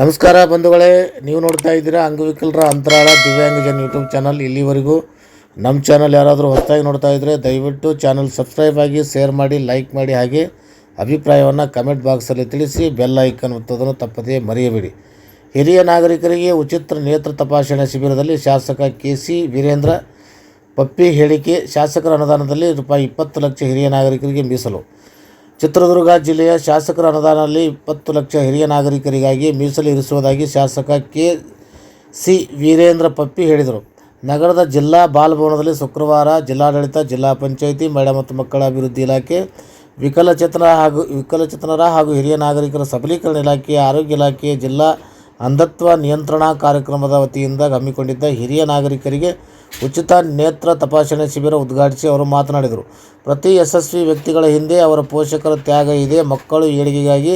ನಮಸ್ಕಾರ ಬಂಧುಗಳೇ, ನೀವು ನೋಡ್ತಾ ಇದ್ದೀರಾ ಅಂಗವಿಕಲರ ಅಂತರಾಳ ದಿವ್ಯಾಂಗಜನ್ ಯೂಟ್ಯೂಬ್ ಚಾನಲ್. ಇಲ್ಲಿವರೆಗೂ ನಮ್ಮ ಚಾನಲ್ ಯಾರಾದರೂ ಹೊಸದಾಗಿ ನೋಡ್ತಾ ಇದ್ದರೆ ದಯವಿಟ್ಟು ಚಾನಲ್ ಸಬ್ಸ್ಕ್ರೈಬ್ ಆಗಿ, ಶೇರ್ ಮಾಡಿ, ಲೈಕ್ ಮಾಡಿ ಹಾಗೆ ಅಭಿಪ್ರಾಯವನ್ನು ಕಮೆಂಟ್ ಬಾಕ್ಸಲ್ಲಿ ತಿಳಿಸಿ, ಬೆಲ್ ಐಕನ್ ಒತ್ತೋದನ್ನು ತಪ್ಪದೇ ಮರೆಯಬೇಡಿ. ಹಿರಿಯ ನಾಗರಿಕರಿಗೆ ಉಚಿತ ನೇತ್ರ ತಪಾಸಣೆ ಶಿಬಿರದಲ್ಲಿ ಶಾಸಕ ಕೆ ಸಿ ವೀರೇಂದ್ರ, ಪಪ್ಪಿ ಹೇಳಿಕೆ, ಶಾಸಕರ ಅನುದಾನದಲ್ಲಿ ರೂಪಾಯಿ ಇಪ್ಪತ್ತು ಲಕ್ಷ ಹಿರಿಯ ನಾಗರಿಕರಿಗೆ ಮೀಸಲು. ಚಿತ್ರದುರ್ಗ ಜಿಲ್ಲೆಯ ಶಾಸಕರ ಅನುದಾನದಲ್ಲಿ ಇಪ್ಪತ್ತು ಲಕ್ಷ ಹಿರಿಯ ನಾಗರಿಕರಿಗಾಗಿ ಮೀಸಲು ಇರಿಸುವುದಾಗಿ ಶಾಸಕ ಕೆ ಸಿ ವೀರೇಂದ್ರ ಪಪ್ಪಿ ಹೇಳಿದರು. ನಗರದ ಜಿಲ್ಲಾ ಬಾಲಭವನದಲ್ಲಿ ಶುಕ್ರವಾರ ಜಿಲ್ಲಾಡಳಿತ, ಜಿಲ್ಲಾ ಪಂಚಾಯಿತಿ, ಮಹಿಳಾ ಮತ್ತು ಮಕ್ಕಳ ಅಭಿವೃದ್ಧಿ ಇಲಾಖೆ, ವಿಕಲಚೇತನ ಹಾಗೂ ವಿಕಲಚೇತನರ ಹಾಗೂ ಹಿರಿಯ ನಾಗರಿಕರ ಸಬಲೀಕರಣ ಇಲಾಖೆ ಆರೋಗ್ಯ ಇಲಾಖೆ ಜಿಲ್ಲಾ ಅಂಧತ್ವ ನಿಯಂತ್ರಣ ಕಾರ್ಯಕ್ರಮದ ವತಿಯಿಂದ ಹಮ್ಮಿಕೊಂಡಿದ್ದ ಹಿರಿಯ ನಾಗರಿಕರಿಗೆ ಉಚಿತ ನೇತ್ರ ತಪಾಸಣೆ ಶಿಬಿರ ಉದ್ಘಾಟಿಸಿ ಅವರು ಮಾತನಾಡಿದರು. ಪ್ರತಿ ಯಶಸ್ವಿ ವ್ಯಕ್ತಿಗಳ ಹಿಂದೆ ಅವರ ಪೋಷಕರ ತ್ಯಾಗ ಇದೆ. ಮಕ್ಕಳು ಏಳಿಗೆಗಾಗಿ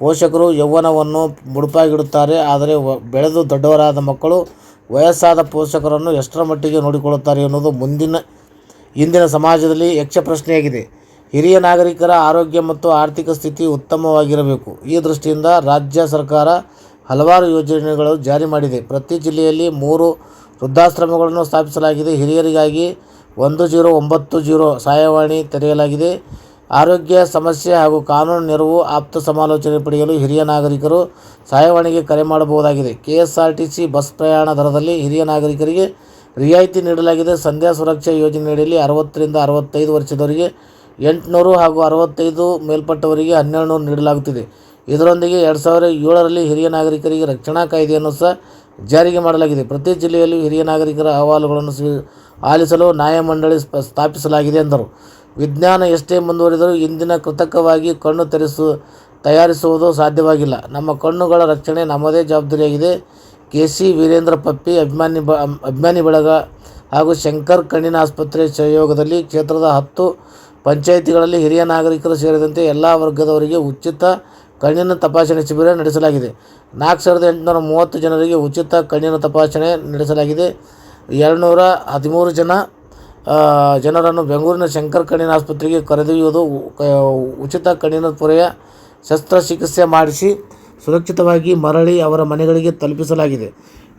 ಪೋಷಕರು ಯೌವನವನ್ನು ಮುಡುಪಾಗಿಡುತ್ತಾರೆ. ಆದರೆ ಬೆಳೆದು ದೊಡ್ಡವರಾದ ಮಕ್ಕಳು ವಯಸ್ಸಾದ ಪೋಷಕರನ್ನು ಎಷ್ಟರ ಮಟ್ಟಿಗೆ ನೋಡಿಕೊಳ್ಳುತ್ತಾರೆ ಎನ್ನುವುದು ಮುಂದಿನ, ಇಂದಿನ ಸಮಾಜದಲ್ಲಿ ಯಕ್ಷ ಪ್ರಶ್ನೆಯಾಗಿದೆ. ಹಿರಿಯ ನಾಗರಿಕರ ಆರೋಗ್ಯ ಮತ್ತು ಆರ್ಥಿಕ ಸ್ಥಿತಿ ಉತ್ತಮವಾಗಿರಬೇಕು. ಈ ದೃಷ್ಟಿಯಿಂದ ರಾಜ್ಯ ಸರ್ಕಾರ ಹಲವಾರು ಯೋಜನೆಗಳು ಜಾರಿ ಮಾಡಿದೆ. ಪ್ರತಿ ಜಿಲ್ಲೆಯಲ್ಲಿ ಮೂರು ವೃದ್ಧಾಶ್ರಮಗಳನ್ನು ಸ್ಥಾಪಿಸಲಾಗಿದೆ. ಹಿರಿಯರಿಗಾಗಿ ಒಂದು ಜೀರೋ ಒಂಬತ್ತು ಜೀರೋ ಸಹಾಯವಾಣಿ ತೆರೆಯಲಾಗಿದೆ. ಆರೋಗ್ಯ ಸಮಸ್ಯೆ ಹಾಗೂ ಕಾನೂನು ನೆರವು ಆಪ್ತ ಸಮಾಲೋಚನೆ ಪಡೆಯಲು ಹಿರಿಯ ನಾಗರಿಕರು ಸಹಾಯವಾಣಿಗೆ ಕರೆ ಮಾಡಬಹುದಾಗಿದೆ. ಕೆಎಸ್ಆರ್ಟಿಸಿ ಬಸ್ ಪ್ರಯಾಣ ದರದಲ್ಲಿ ಹಿರಿಯ ನಾಗರಿಕರಿಗೆ ರಿಯಾಯಿತಿ ನೀಡಲಾಗಿದೆ. ಸಂಧ್ಯಾ ಸುರಕ್ಷಾ ಯೋಜನೆಯಡಿಯಲ್ಲಿ ಅರವತ್ತರಿಂದ ಅರವತ್ತೈದು ವರ್ಷದವರಿಗೆ ಎಂಟುನೂರು ಹಾಗೂ ಅರವತ್ತೈದು ಮೇಲ್ಪಟ್ಟವರಿಗೆ ಹನ್ನೆರಡು ನೂರು ನೀಡಲಾಗುತ್ತಿದೆ. ಇದರೊಂದಿಗೆ ಎರಡು ಸಾವಿರದ ಏಳರಲ್ಲಿ ಹಿರಿಯ ನಾಗರಿಕರಿಗೆ ರಕ್ಷಣಾ ಕಾಯ್ದೆಯನ್ನು ಸಹ ಜಾರಿಗೆ ಮಾಡಲಾಗಿದೆ. ಪ್ರತಿ ಜಿಲ್ಲೆಯಲ್ಲೂ ಹಿರಿಯ ನಾಗರಿಕರ ಅಹವಾಲುಗಳನ್ನು ಆಲಿಸಲು ನ್ಯಾಯಮಂಡಳಿ ಸ್ಥಾಪಿಸಲಾಗಿದೆ ಎಂದರು. ವಿಜ್ಞಾನ ಎಷ್ಟೇ ಮುಂದುವರಿದರೂ ಇಂದಿನ ಕೃತಕವಾಗಿ ಕಣ್ಣು ತರಿಸು ತಯಾರಿಸುವುದು ಸಾಧ್ಯವಾಗಿಲ್ಲ. ನಮ್ಮ ಕಣ್ಣುಗಳ ರಕ್ಷಣೆ ನಮ್ಮದೇ ಜವಾಬ್ದಾರಿಯಾಗಿದೆ. ಕೆ ಸಿ ವೀರೇಂದ್ರ ಪಪ್ಪಿ, ಅಭಿಮಾನಿ ಬ ಅಭಿಮಾನಿ ಬಳಗ ಹಾಗೂ ಶಂಕರ್ ಕಣ್ಣಿನ ಆಸ್ಪತ್ರೆ ಸಹಯೋಗದಲ್ಲಿ ಕ್ಷೇತ್ರದ ಹತ್ತು ಪಂಚಾಯಿತಿಗಳಲ್ಲಿ ಹಿರಿಯ ನಾಗರಿಕರು ಸೇರಿದಂತೆ ಎಲ್ಲ ವರ್ಗದವರಿಗೆ ಉಚಿತ ಕಣ್ಣಿನ ತಪಾಸಣೆ ಶಿಬಿರ ನಡೆಸಲಾಗಿದೆ. ನಾಲ್ಕು ಸಾವಿರದ ಎಂಟುನೂರ ಮೂವತ್ತು ಜನರಿಗೆ ಉಚಿತ ಕಣ್ಣಿನ ತಪಾಸಣೆ ನಡೆಸಲಾಗಿದೆ. ಎರಡುನೂರ ಹದಿಮೂರು ಜನ ಜನರನ್ನು ಬೆಂಗಳೂರಿನ ಶಂಕರ್ ಕಣ್ಣಿನ ಆಸ್ಪತ್ರೆಗೆ ಕರೆದೊಯ್ಯುವುದು ಉಚಿತ ಕಣ್ಣಿನ ಪೊರೆಯ ಶಸ್ತ್ರಚಿಕಿತ್ಸೆ ಮಾಡಿಸಿ ಸುರಕ್ಷಿತವಾಗಿ ಮರಳಿ ಅವರ ಮನೆಗಳಿಗೆ ತಲುಪಿಸಲಾಗಿದೆ.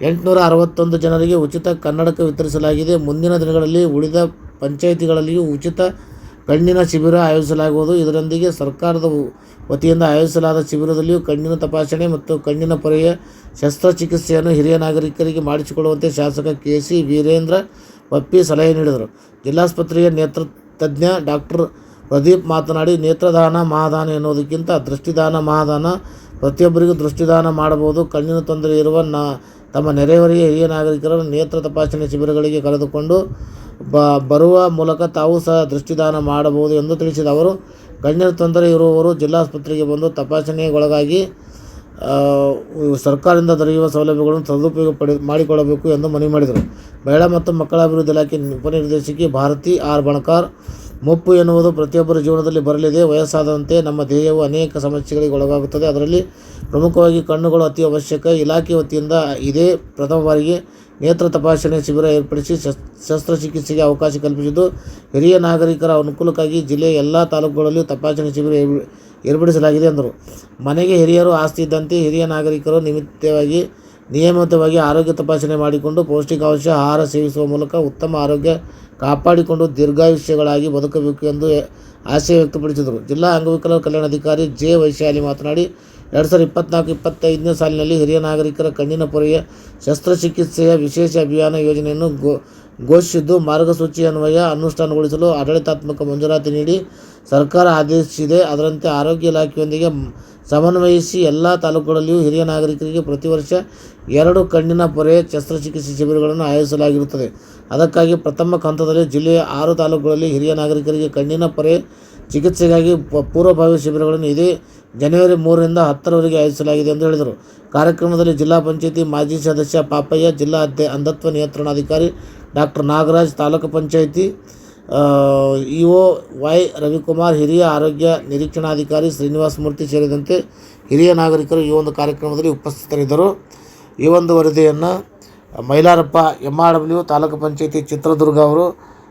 ಎಂಟುನೂರ ಅರವತ್ತೊಂದು ಜನರಿಗೆ ಉಚಿತ ಕನ್ನಡಕ ವಿತರಿಸಲಾಗಿದೆ. ಮುಂದಿನ ದಿನಗಳಲ್ಲಿ ಉಳಿದ ಪಂಚಾಯಿತಿಗಳಲ್ಲಿಯೂ ಉಚಿತ ಕಣ್ಣಿನ ಶಿಬಿರ ಆಯೋಜಿಸಲಾಗುವುದು. ಇದರೊಂದಿಗೆ ಸರ್ಕಾರದ ವತಿಯಿಂದ ಆಯೋಜಿಸಲಾದ ಶಿಬಿರದಲ್ಲಿಯೂ ಕಣ್ಣಿನ ತಪಾಸಣೆ ಮತ್ತು ಕಣ್ಣಿನ ಪೊರೆಯ ಶಸ್ತ್ರಚಿಕಿತ್ಸೆಯನ್ನು ಹಿರಿಯ ನಾಗರಿಕರಿಗೆ ಮಾಡಿಸಿಕೊಳ್ಳುವಂತೆ ಶಾಸಕ ಕೆ ಸಿ ವೀರೇಂದ್ರ ಒಪ್ಪಿ ಸಲಹೆ ನೀಡಿದರು. ಜಿಲ್ಲಾಸ್ಪತ್ರೆಯ ನೇತ್ರ, ತಜ್ಞ ಡಾಕ್ಟರ್ ಪ್ರದೀಪ್ ಮಾತನಾಡಿ, ನೇತ್ರದಾನ, ಮಹಾದಾನ ಎನ್ನುವುದಕ್ಕಿಂತ ದೃಷ್ಟಿದಾನ, ಮಹಾದಾನ ಪ್ರತಿಯೊಬ್ಬರಿಗೂ ದೃಷ್ಟಿದಾನ ಮಾಡಬಹುದು. ಕಣ್ಣಿನ ತೊಂದರೆ ಇರುವ ನ, ತಮ್ಮ ನೆರೆಹೊರೆಯ ಹಿರಿಯ ನಾಗರಿಕರನ್ನು ನೇತ್ರ ತಪಾಸಣೆ ಶಿಬಿರಗಳಿಗೆ ಕರೆದುಕೊಂಡು ಬ, ಬರುವ ಮೂಲಕ ತಾವು ಸಹ ದೃಷ್ಟಿದಾನ ಮಾಡಬಹುದು ಎಂದು ತಿಳಿಸಿದ ಅವರು, ಗಣ್ಯರ ತೊಂದರೆ ಇರುವವರು ಜಿಲ್ಲಾಸ್ಪತ್ರೆಗೆ ಬಂದು ತಪಾಸಣೆಗೊಳಗಾಗಿ ಸರ್ಕಾರದಿಂದ ದೊರೆಯುವ ಸೌಲಭ್ಯಗಳನ್ನು ಸದುಪಯೋಗ ಪಡೆ ಮಾಡಿಕೊಳ್ಳಬೇಕು ಎಂದು ಮನವಿ ಮಾಡಿದರು. ಮಹಿಳಾ ಮತ್ತು ಮಕ್ಕಳ ಅಭಿವೃದ್ಧಿ ಇಲಾಖೆ ಉಪನಿರ್ದೇಶಕಿ ಭಾರತಿ ಆರ್ ಬಣಕಾರ್, ಮುಪ್ಪು ಎನ್ನುವುದು ಪ್ರತಿಯೊಬ್ಬರ ಜೀವನದಲ್ಲಿ ಬರಲಿದೆ. ವಯಸ್ಸಾದಂತೆ ನಮ್ಮ ದೇಹವು ಅನೇಕ ಸಮಸ್ಯೆಗಳಿಗೆ ಒಳಗಾಗುತ್ತದೆ. ಅದರಲ್ಲಿ ಪ್ರಮುಖವಾಗಿ ಕಣ್ಣುಗಳು ಅತಿ ಅವಶ್ಯಕ. ಇಲಾಖೆ ವತಿಯಿಂದ ಇದೇ ಪ್ರಥಮ ಬಾರಿಗೆ ನೇತ್ರ ತಪಾಸಣೆ ಶಿಬಿರ ಏರ್ಪಡಿಸಿ ಶಸ್, ಶಸ್ತ್ರಚಿಕಿತ್ಸೆಗೆ ಅವಕಾಶ ಕಲ್ಪಿಸಿದ್ದು ಹಿರಿಯ ನಾಗರಿಕರ ಅನುಕೂಲಕ್ಕಾಗಿ ಜಿಲ್ಲೆಯ ಎಲ್ಲ ತಾಲೂಕುಗಳಲ್ಲಿ ತಪಾಸಣೆ ಶಿಬಿರ ಏರ್ಪಡಿ- ಏರ್ಪಡಿಸಲಾಗಿದೆ ಎಂದರು. ಮನೆಗೆ ಹಿರಿಯರು ಆಸ್ತಿ ಇದ್ದಂತೆ ಹಿರಿಯ ನಾಗರಿಕರು ನಿಮಿತ್ತವಾಗಿ, ನಿಯಮಿತವಾಗಿ ಆರೋಗ್ಯ ತಪಾಸಣೆ ಮಾಡಿಕೊಂಡು ಪೌಷ್ಟಿಕಾಂಶ, ಆಹಾರ ಸೇವಿಸುವ ಮೂಲಕ ಉತ್ತಮ ಆರೋಗ್ಯ ಕಾಪಾಡಿಕೊಂಡು ದೀರ್ಘಾಯುಷ್ಯಗಳಾಗಿ ಬದುಕಬೇಕು ಎಂದು ಆಶಯ ವ್ಯಕ್ತಪಡಿಸಿದರು. ಜಿಲ್ಲಾ ಅಂಗವಿಕಲರ ಕಲ್ಯಾಣಾಧಿಕಾರಿ ಜೆ ವೈಶಾಲಿ ಮಾತನಾಡಿ ಎರಡು ಸಾವಿರದ ಇಪ್ಪತ್ನಾಲ್ಕು, ಇಪ್ಪತ್ತೈದನೇ ಸಾಲಿನಲ್ಲಿ ಹಿರಿಯ ನಾಗರಿಕರ ಕಣ್ಣಿನ ಪೊರೆಯ ಶಸ್ತ್ರಚಿಕಿತ್ಸೆಯ ವಿಶೇಷ ಅಭಿಯಾನ ಯೋಜನೆಯನ್ನು ಗೋ, ಘೋಷಿಸಿದ್ದು, ಮಾರ್ಗಸೂಚಿ ಅನ್ವಯ ಅನುಷ್ಠಾನಗೊಳಿಸಲು ಆಡಳಿತಾತ್ಮಕ ಮಂಜೂರಾತಿ ನೀಡಿ ಸರ್ಕಾರ ಆದೇಶಿಸಿದೆ. ಅದರಂತೆ ಆರೋಗ್ಯ ಇಲಾಖೆಯೊಂದಿಗೆ ಸಮನ್ವಯಿಸಿ ಎಲ್ಲ ತಾಲೂಕುಗಳಲ್ಲಿಯೂ ಹಿರಿಯ ನಾಗರಿಕರಿಗೆ ಪ್ರತಿ ವರ್ಷ ಎರಡು ಕಣ್ಣಿನ ಪೊರೆ ಶಸ್ತ್ರಚಿಕಿತ್ಸೆ ಶಿಬಿರಗಳನ್ನು ಆಯೋಜಿಸಲಾಗಿರುತ್ತದೆ. ಅದಕ್ಕಾಗಿ ಪ್ರಥಮ ಹಂತದಲ್ಲಿ ಜಿಲ್ಲೆಯ ಆರು ತಾಲೂಕುಗಳಲ್ಲಿ ಹಿರಿಯ ನಾಗರಿಕರಿಗೆ ಕಣ್ಣಿನ ಪೊರೆ ಚಿಕಿತ್ಸೆಗಾಗಿ ಪೂರ್ವಭಾವಿ ಶಿಬಿರಗಳನ್ನು ಇದೇ ಜನವರಿ ಮೂರರಿಂದ ಹತ್ತರವರೆಗೆ ಆಯೋಜಿಸಲಾಗಿದೆ ಎಂದು ಹೇಳಿದರು. ಕಾರ್ಯಕ್ರಮದಲ್ಲಿ ಜಿಲ್ಲಾ ಪಂಚಾಯಿತಿ ಮಾಜಿ ಸದಸ್ಯ ಪಾಪಯ್ಯ, ಜಿಲ್ಲಾ ಅಧ್ಯ ಅಂಧತ್ವ ನಿಯಂತ್ರಣಾಧಿಕಾರಿ doctor Nagaraj, taluk panchayat E O Y Ravikumar, ಹಿರಿಯ ಆರೋಗ್ಯ ನಿರೀಕ್ಷಣಾಧಿಕಾರಿ ಶ್ರೀನಿವಾಸ ಮೂರ್ತಿ ಸೇರಿದಂತೆ ಹಿರಿಯ ನಾಗರಿಕರು ಈ ಒಂದು ಕಾರ್ಯಕ್ರಮದಲ್ಲಿ ಉಪಸ್ಥಿತರಿದ್ದರು. ಈ ಒಂದು ವರದಿಯನ್ನು Mailarappa M R W taluk panchayat Chitradurga ಅವರು